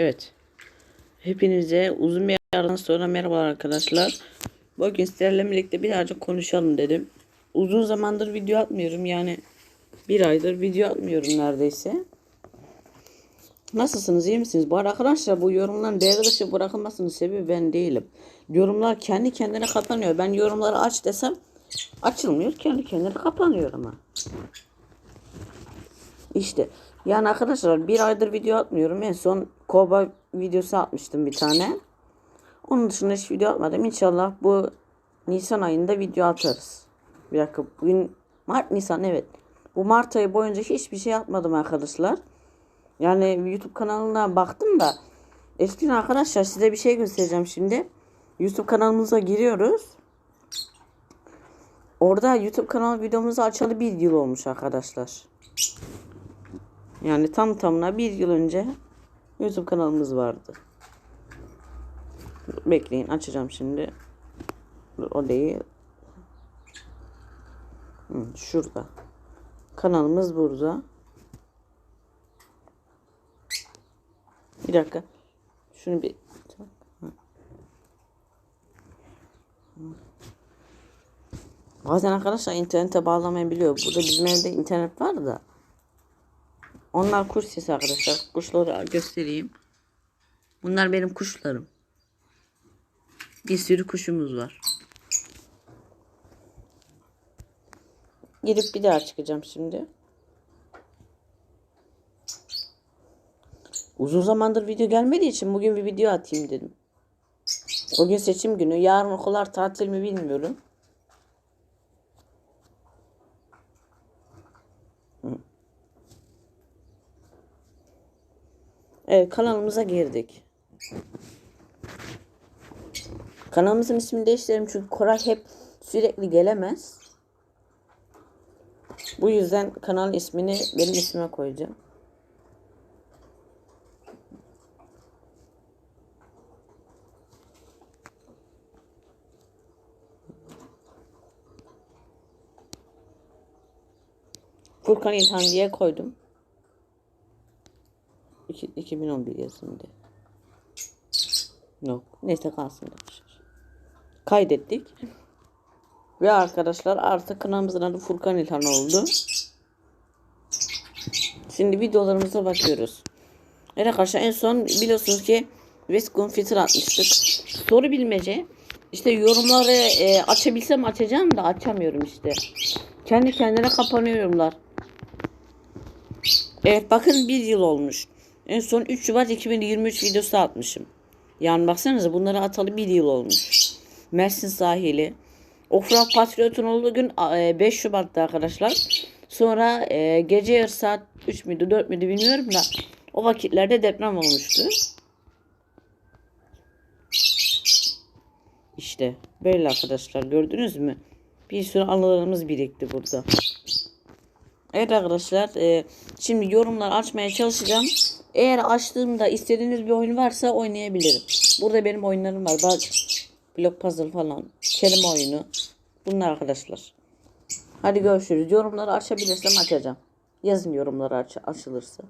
Evet. Hepinize uzun bir aradan sonra merhabalar arkadaşlar. Bugün sizlerle birlikte birazcık konuşalım dedim. Uzun zamandır video atmıyorum yani bir aydır video atmıyorum neredeyse. Nasılsınız iyi misiniz? Bu arkadaşlar bu yorumların devre dışı bırakılmasının sebebi ben değilim. Yorumlar kendi kendine kapanıyor. Ben yorumları aç desem açılmıyor. Kendi kendine kapanıyor ama. İşte yani arkadaşlar bir aydır video atmıyorum. En son Koba videosu atmıştım bir tane. Onun dışında hiç video atmadım. İnşallah bu Nisan ayında video atarız. Bir dakika bugün Mart Nisan evet. Bu Mart ayı boyunca hiçbir şey atmadım arkadaşlar. Yani YouTube kanalına baktım da eskiden arkadaşlar size bir şey göstereceğim şimdi. YouTube kanalımıza giriyoruz. Orada YouTube kanal videomuzu açalı bir yıl olmuş arkadaşlar. Yani tam tamına bir yıl önce YouTube kanalımız vardı. Bekleyin açacağım şimdi. O değil. Şurada. Kanalımız burada. Bir dakika. Şunu bir. Bazen arkadaşlar internete bağlamayabiliyor. Burada bizim evde internet var da. Onlar kuş sesi arkadaşlar. Kuşları göstereyim. Bunlar benim kuşlarım. Bir sürü kuşumuz var. Gidip bir daha çıkacağım şimdi. Uzun zamandır video gelmediği için bugün bir video atayım dedim. Bugün seçim günü. Yarın okullar tatil mi bilmiyorum. Evet kanalımıza girdik. Kanalımızın ismini değiştirelim çünkü Koray hep sürekli gelemez. Bu yüzden kanal ismini benim ismime koyacağım. Furkan İlhan diye koydum. İki- 2011 yazında. Yok. Neyse kalsın. Kaydettik. Ve arkadaşlar artık kanalımızın adı Furkan İlhan oldu. Şimdi videolarımıza bakıyoruz. Evet arkadaşlar en son biliyorsunuz ki Veskun Fitter atmıştık. Soru bilmece. İşte yorumları e, açabilsem açacağım da açamıyorum işte. Kendi kendine kapanıyor yorumlar. Evet bakın bir yıl olmuş. En son 3 Şubat 2023 videosu atmışım. Yani baksanıza bunları atalı bir yıl olmuş. Mersin sahili. Ofra Patriot'un olduğu gün e, 5 Şubat'ta arkadaşlar. Sonra e, gece yarı saat 3 müydü 4 müydü bilmiyorum da o vakitlerde deprem olmuştu. İşte böyle arkadaşlar gördünüz mü? Bir sürü anılarımız birikti burada. Evet arkadaşlar e, şimdi yorumlar açmaya çalışacağım. Eğer açtığımda istediğiniz bir oyun varsa oynayabilirim. Burada benim oyunlarım var. Bak blok puzzle falan. Kelime oyunu. Bunlar arkadaşlar. Hadi görüşürüz. Yorumları açabilirsem açacağım. Yazın yorumları aç açılırsa.